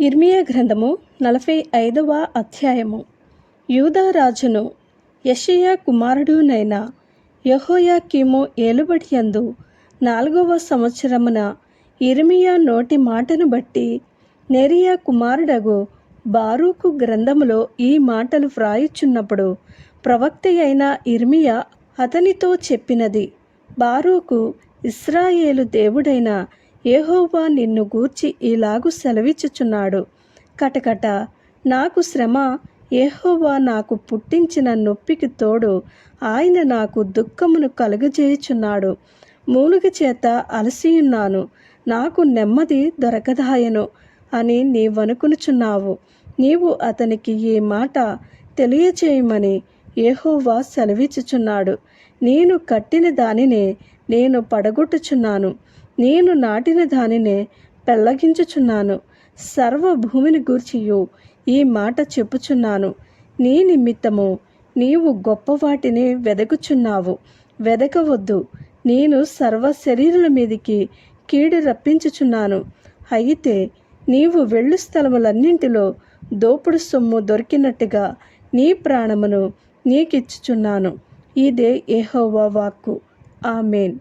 ఇర్మియా గ్రంథము నలభై ఐదవ అధ్యాయము. యూదారాజును యషయా కుమారుడునైన యెహోయాకీము ఏలుబడి యందు నాలుగవ సంవత్సరమున ఇర్మియా నోటి మాటను బట్టి నెరియా కుమారుడగు బారూకు గ్రంథములో ఈ మాటలు వ్రాయుచున్నప్పుడు ప్రవక్త అయిన ఇర్మియా అతనితో చెప్పినది బారూకు ఇస్రాయేలు దేవుడైన ఏహోవా నిన్ను గూర్చి ఇలాగు సెలవిచ్చుచున్నాడు. కటకట నాకు శ్రమ ఏహోవా నాకు పుట్టించిన నొప్పికి తోడు ఆయన నాకు దుఃఖమును కలుగజేయుచున్నాడు. మూలుగ చేత అలసియున్నాను నాకు నెమ్మది దొరకదాయను అని నీవనుకునుచున్నావు. నీవు అతనికి ఈ మాట తెలియచేయమని యెహోవా సెలవిచ్చుచున్నాడు. నేను కట్టిన దానినే నేను పడగొట్టుచున్నాను. నేను నాటిన దానినే పెళ్ళగించుచున్నాను సర్వభూమిని గూర్చియు. ఈ మాట చెప్పుచున్నాను. నీ నిమిత్తము నీవు గొప్ప వాటిని వెదకుచున్నావు. వెదకవద్దు. నేను సర్వ శరీరుల మీదికి కీడు రప్పించుచున్నాను. అయితే నీవు వెళ్ళు స్థలములన్నింటిలో దోపుడు సొమ్ము దొరికినట్టుగా నీ ప్రాణమును నీకిచ్చుచున్నాను. ఇదే ఏహోవా వాక్కు. ఆమెన్.